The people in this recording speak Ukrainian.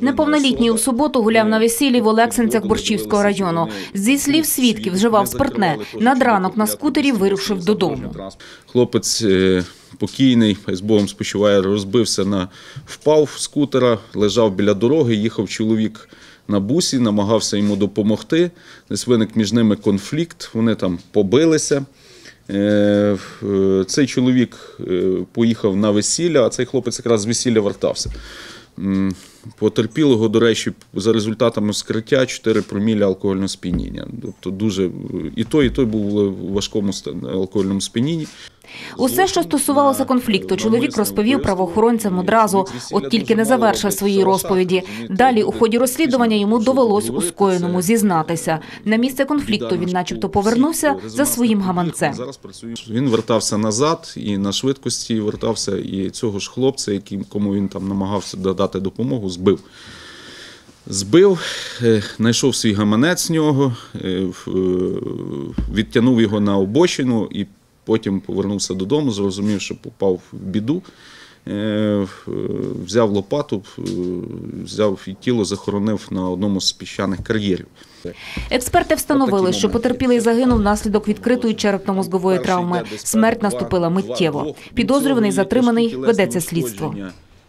Неповнолітній у суботу гуляв на весіллі в Олексинцях Борщівського району. Зі слів свідків, вживав спиртне. Над ранок на скутері вирушив додому. Хлопець е, покійний, з Богом спочиває, розбився на впав з скутера, лежав біля дороги, їхав чоловік на бусі, намагався йому допомогти. Десь виник між ними конфлікт, вони там побилися. Е, е, Цей чоловік е, поїхав на весілля, а цей хлопець якраз з весілля вертався. Потерпілого, до речі, за результатами скриття 4 промілля алкогольного сп'яніння. Тобто дуже і той, і той був у важкому алкогольному сп'янінні. Усе, що стосувалося конфлікту, чоловік розповів правоохоронцям одразу. От тільки не завершив свої розповіді. Далі у ході розслідування йому довелось у скоєному зізнатися. На місце конфлікту він, начебто, повернувся за своїм гаманцем. Він вертався назад і на швидкості вертався, і цього ж хлопця, яким кому він там намагався додати допомогу, збив. Збив, е, знайшов свій гаманець нього, е, е, відтягнув його на обочину і потім повернувся додому, зрозумів, що попав в біду. Е, е, Взяв лопату, е, взяв і тіло захоронив на одному з піщаних кар'єрів. Експерти встановили, що потерпілий загинув внаслідок відкритої черепно-мозгової травми. Смерть наступила миттєво. Підозрюваний затриманий, ведеться слідство.